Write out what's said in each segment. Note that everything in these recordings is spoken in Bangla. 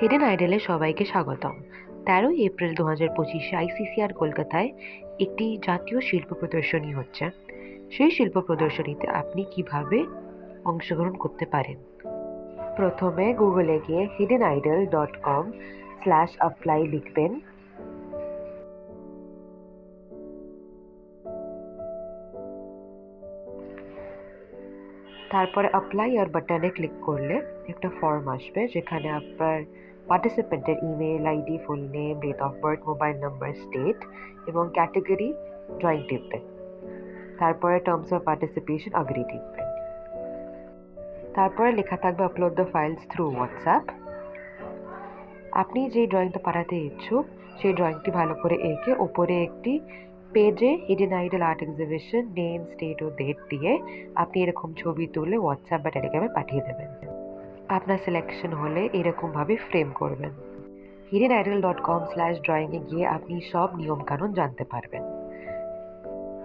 হিডেন আইডলে সবাইকে স্বাগতম। তেরোই এপ্রিল দু হাজার পঁচিশে আইসিসিআর কলকাতায় একটি জাতীয় শিল্প প্রদর্শনী হচ্ছে। সেই শিল্প প্রদর্শনীতে আপনি কীভাবে অংশগ্রহণ করতে পারেন? প্রথমে গুগলে গিয়ে hidden idol dot com slash apply লিখবেন। তারপরে অ্যাপ্লাই আর বাটনে ক্লিক করলে একটা ফর্ম আসবে, যেখানে আপনার পার্টিসিপেন্টের email ID full name date of birth mobile number state এবং ক্যাটাগরি ড্রয়িং টিপবেন তারপরে টার্মস অফ পার্টিসিপেশন আগ্রি টিপবেন তারপরে লেখা থাকবে upload the files through WhatsApp আপনি যে ড্রয়িংটা পাঠাতে ইচ্ছুক, সেই ড্রয়িংটি ভালো করে এঁকে ওপরে একটি পেজে hidden idol art exhibition name state ও ডেট দিয়ে আপনি এরকম ছবি তুলে হোয়াটসঅ্যাপ বা টেলিগ্রামে পাঠিয়ে দেবেন। আপনার সিলেকশন হলে এরকমভাবে ফ্রেম করবেন। Hidden idol dot com slash ড্রয়িংয়ে গিয়ে আপনি সব নিয়মকানুন জানতে পারবেন।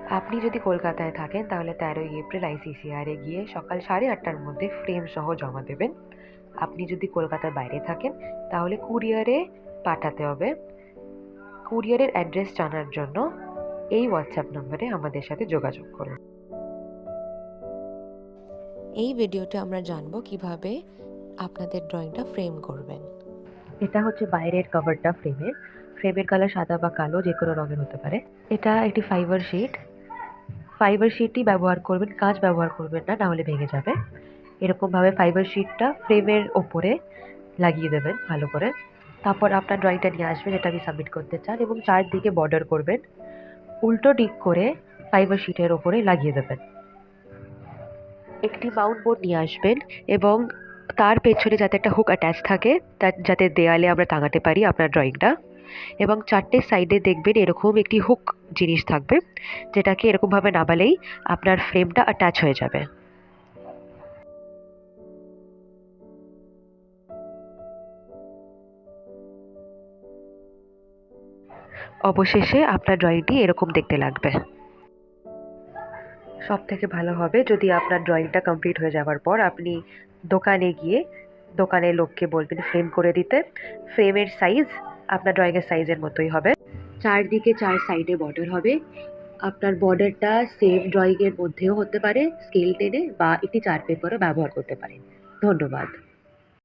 আপনি যদি কলকাতায় থাকেন, তাহলে তেরোই এপ্রিল আইসিসিআরে গিয়ে সকাল সাড়ে আটটার মধ্যে ফ্রেম সহ জমা দেবেন। আপনি যদি কলকাতার বাইরে থাকেন, তাহলে কুরিয়ারে পাঠাতে হবে। কুরিয়ারের অ্যাড্রেস জানার জন্য এই হোয়াটসঅ্যাপ নম্বরে আমাদের সাথে যোগাযোগ করুন। এই ভিডিওতে আমরা জানব কীভাবে আপনাদের ড্রয়িংটা ফ্রেম করবেন। এটা হচ্ছে বাইরের কভারটা ফ্রেমের ফ্রেমের কালার সাদা বা কালো, যে কোনো রঙের হতে পারে। এটা একটি ফাইবার শিট ফাইবার শিটই ব্যবহার করবেন, কাঁচ ব্যবহার করবেন না নাহলে ভেঙে যাবে। এরকমভাবে ফাইবার শিটটা ফ্রেমের ওপরে লাগিয়ে দেবেন, ভালো করে। তারপর আপনার ড্রয়িংটা নিয়ে আসবেন যেটা আমি সাবমিট করতে চান এবং চারদিকে বর্ডার করবেন। উল্টো দিক করে ফাইবার শিটের ওপরে লাগিয়ে দেবেন। একটি মাউন্ট বোর্ড নিয়ে আসবেন এবং তার পেছনে যাতে একটা হুক অ্যাটাচ থাকে যাতে দেয়ালে আমরা টাঙাতে পারি আপনার ড্রয়িংটা এবং চারটে সাইডে দেখবেন এরকম একটি হুক জিনিস থাকবে, যেটাকে এরকমভাবে নামালেই আপনার ফ্রেমটা অ্যাটাচ হয়ে যাবে। অবশেষে আপনার ড্রয়িংটি এরকম দেখতে লাগবে। সব থেকে ভালো হবে যদি আপনার ড্রয়িংটা কমপ্লিট হয়ে যাওয়ার পর আপনি দোকানে গিয়ে দোকানের লোককে বলবেন ফ্রেম করে দিতে। ফ্রেমের সাইজ আপনার ড্রয়িংয়ের সাইজের মতোই হবে। চারদিকে চার সাইডে বর্ডার হবে। আপনার বর্ডারটা সেম ড্রয়িংয়ের মধ্যেও হতে পারে স্কেল টেনে বা একটি চার পেপারও ব্যবহার করতে পারেন। ধন্যবাদ।